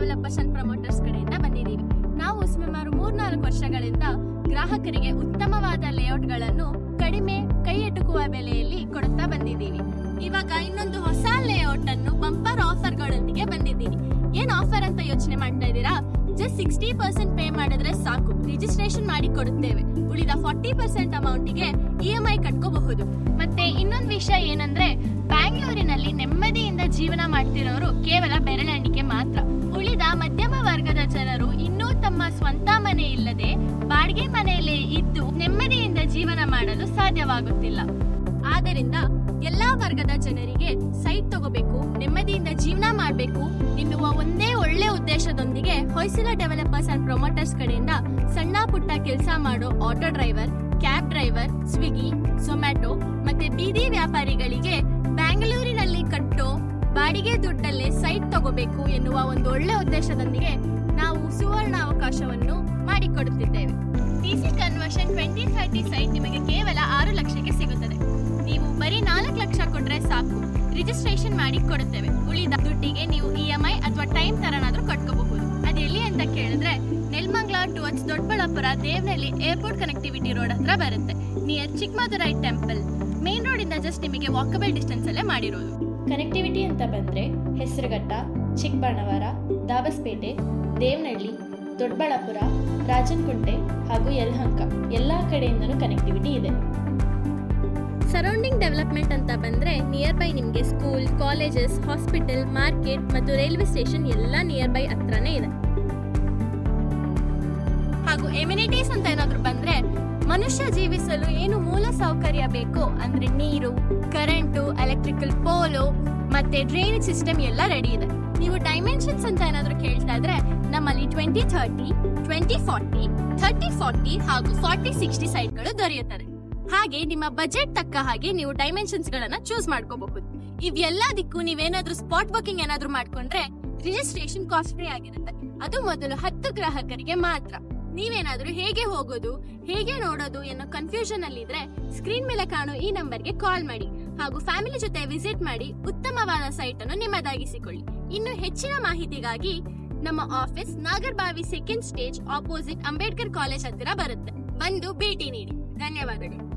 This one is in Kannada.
ಡೆವಲಪರ್ಸ್ ಅಂಡ್ ಪ್ರಮೋಟರ್ಸ್ ಕಡೆಯಿಂದ ಬಂದಿದ್ದೀವಿ. ನಾವು ಸುಮಾರು ಮೂರ್ನಾಲ್ಕು ವರ್ಷಗಳಿಂದ ಗ್ರಾಹಕರಿಗೆ ಉತ್ತಮವಾದ ಲೇಔಟ್ಗಳನ್ನು ಕಡಿಮೆ ಕೈ ಬೆಲೆಯಲ್ಲಿ ಕೊಡುತ್ತಾ ಬಂದಿದ್ದೀವಿ. ಇವಾಗ ಇನ್ನೊಂದು ಹೊಸ ಲೇಔಟ್ ಅನ್ನು ಬಂಪರ್ ಆಫರ್ಗಳೊಂದಿಗೆ ಬಂದಿದ್ದೀನಿ ಏನ್ ಆಫರ್ ಅಂತ ಯೋಚನೆ ಮಾಡ್ತಾ ಇದ್ದೀರಾ? ಜಸ್ಟ್ ಸಿಕ್ಸ್ಟಿ ಪರ್ಸೆಂಟ್ ಪೇ ಮಾಡಿದ್ರೆ ಸಾಕು. ರಿಜಿಸ್ಟ್ರೇಷನ್ ಮಾಡಿ ಕೊಡುತ್ತೇವೆ. ಉಳಿದ ಫಾರ್ಟಿ ಪರ್ಸೆಂಟ್ ಅಮೌಂಟಿಗೆ ಇ ಎಂ ಐ ಕಟ್ಕೋಬಹುದು. ಮತ್ತೆ ಇನ್ನೊಂದು ವಿಷಯ ಏನಂದ್ರೆ, ಬ್ಯಾಂಗ್ಳೂರಿನಲ್ಲಿ ನೆಮ್ಮದಿಯಿಂದ ಜೀವನ ಮಾಡ್ತಿರೋರು ಕೇವಲ ಬೆರಳೆಣಿಕೆ ಸಾಧ್ಯವಾಗುತ್ತಿಲ್ಲ ಆದ್ದರಿಂದ ಎಲ್ಲಾ ವರ್ಗದ ಜನರಿಗೆ ಸೈಟ್ ತಗೋಬೇಕು, ನೆಮ್ಮದಿಯಿಂದ ಜೀವನ ಮಾಡಬೇಕು ಎನ್ನುವ ಒಂದೇ ಒಳ್ಳೆ ಉದ್ದೇಶದೊಂದಿಗೆ ಹೊಯ್ಸಿಲ ಡೆವಲಪರ್ಸ್ ಅಂಡ್ ಪ್ರೊಮೋಟರ್ಸ್ ಕಡೆಯಿಂದ ಸಣ್ಣ ಪುಟ್ಟ ಕೆಲಸ ಮಾಡೋ auto driver, cab driver, Swiggy, Zomato ಮತ್ತೆ ಬೀದಿ ವ್ಯಾಪಾರಿಗಳಿಗೆ ಬ್ಯಾಂಗ್ಳೂರಿನಲ್ಲಿ ಕಟ್ಟೋ ಬಾಡಿಗೆ ದುಡ್ಡಲ್ಲೇ ಸೈಟ್ ತಗೋಬೇಕು ಎನ್ನುವ ಒಂದು ಒಳ್ಳೆ ಉದ್ದೇಶದೊಂದಿಗೆ ನಾವು ಸುವರ್ಣ ಅವಕಾಶವನ್ನು ಮಾಡಿಕೊಡುತ್ತಿದ್ದೇವೆ. DC conversion twenty thirty site ನಿಮಗೆ ಕೇವಲ ಆರು ಲಕ್ಷಕ್ಕೆ ಸಿಗುತ್ತದೆ. ನೀವು ಬರೀ ನಾಲ್ಕು ಲಕ್ಷ ಕೊಟ್ಟರೆ ಸಾಕು. ರಿಜಿಸ್ಟ್ರೇಷನ್ ಮಾಡಿ ಕೊಡುತ್ತೇವೆ. ಉಳಿದ ದುಡ್ಡಿಗೆ ನೀವು ಇ ಎಂ ಐ ಅಥವಾ ಟೈಮ್ ತರನಾದ್ರೂ ಕಟ್ಕೋಬಹುದು. ಅದೆಲ್ಲಿ ಅಂತ ಕೇಳಿದ್ರೆ, Nelamangala towards Doddaballapura Devanahalli airport connectivity road ಹತ್ರ ಬರುತ್ತೆ. Near Chikkamadurai temple main road ಇಂದ ಜಸ್ಟ್ ನಿಮಗೆ ವಾಕಬಲ್ ಡಿಸ್ಟೆನ್ಸ್ ಅಲ್ಲೇ ಮಾಡಿರೋದು. ಕನೆಕ್ಟಿವಿಟಿ ಅಂತ ಬಂದರೆ ಹೆಸರುಘಟ್ಟ ಚಿಕ್ಕಬಣ್ಣವರ ದಾಬಸ್ಪೇಟೆ, ದೇವನಹಳ್ಳಿ ದೊಡ್ಡಬಳ್ಳಾಪುರ ರಾಜನಕುಂಟೆ ಹಾಗೂ ಯಲಹಂಕ ಎಲ್ಲ ಕಡೆಯಿಂದಲೂ ಕನೆಕ್ಟಿವಿಟಿ ಇದೆ. ಸರೌಂಡಿಂಗ್ ಡೆವಲಪ್ಮೆಂಟ್ ಅಂತ ಬಂದರೆ ನಿಯರ್ ಬೈ ನಿಮಗೆ ಸ್ಕೂಲ್ ಕಾಲೇಜಸ್ ಹಾಸ್ಪಿಟಲ್ ಮಾರ್ಕೆಟ್ ಮತ್ತು ರೈಲ್ವೆ ಸ್ಟೇಷನ್ ಎಲ್ಲ ನಿಯರ್ ಬೈ ಹತ್ರನೇ ಇದೆ. ಹಾಗೂ ಎಮ್ಯುನಿಟೀಸ್ ಅಂತ ಏನಾದರೂ ಬಂದರೆ ಮನುಷ್ಯ ಜೀವಿಸಲು ಏನು ಮೂಲ ಸೌಕರ್ಯ ಬೇಕು ಅಂದರೆ ನೀರು ಕರೆಂಟು ಎಲೆಕ್ಟ್ರಿಕಲ್ ಪೋಲು ಮತ್ತೆ ಡ್ರೈನೇಜ್ ಸಿಸ್ಟಮ್ ಎಲ್ಲ ರೆಡಿ ಇದೆ. ನೀವು ಡೈಮೆನ್ಷನ್ಸ್ ಅಂತ ಏನಾದರೂ ಕೇಳ್ತಾ ಇದ್ರೆ ನಮ್ಮಲ್ಲಿ twenty thirty twenty forty thirty forty ಹಾಗೂ ಫಾರ್ಟಿ ಸಿಕ್ಸ್ಟಿ ಸೈಟ್ಗಳು ದೊರೆಯುತ್ತದೆ ಹಾಗೆ ನಿಮ್ಮ ಬಜೆಟ್ ತಕ್ಕ ಹಾಗೆ ನೀವು ಡೈಮೆನ್ಷನ್ಸ್ ಗಳನ್ನ ಚೂಸ್ ಮಾಡ್ಕೋಬಹುದು. ಇವೆಲ್ಲದಕ್ಕೂ ನೀವೇನಾದ್ರೂ ಸ್ಪಾಟ್ ಬುಕಿಂಗ್ ಏನಾದ್ರೂ ಮಾಡ್ಕೊಂಡ್ರೆ ರಿಜಿಸ್ಟ್ರೇಷನ್ ಕಾಸ್ಟ್ ಫ್ರೀ ಆಗಿರುತ್ತೆ. ಅದು ಮೊದಲು ಹತ್ತು ಗ್ರಾಹಕರಿಗೆ ಮಾತ್ರ. ನೀವೇನಾದ್ರೂ ಹೇಗೆ ಹೋಗೋದು, ಹೇಗೆ ನೋಡೋದು ಅನ್ನೋ ಕನ್ಫ್ಯೂಷನ್ ಅಲ್ಲಿ ಇದ್ರೆ ಸ್ಕ್ರೀನ್ ಮೇಲೆ ಕಾಣೋ ಈ ನಂಬರ್ಗೆ ಕಾಲ್ ಮಾಡಿ. ಹಾಗೂ ಫ್ಯಾಮಿಲಿ ಜೊತೆ ವಿಸಿಟ್ ಮಾಡಿ ಉತ್ತಮವಾದ ಸೈಟ್ ಅನ್ನು ನಿಮ್ಮದಾಗಿಸಿಕೊಳ್ಳಿ. ಇನ್ನು ಹೆಚ್ಚಿನ ಮಾಹಿತಿಗಾಗಿ ನಮ್ಮ office Nagarbhavi second stage opposite Ambedkar college ಹತ್ತಿರ ಬರುತ್ತೆ. ಬಂದು ಭೇಟಿ ನೀಡಿ. ಧನ್ಯವಾದಗಳು.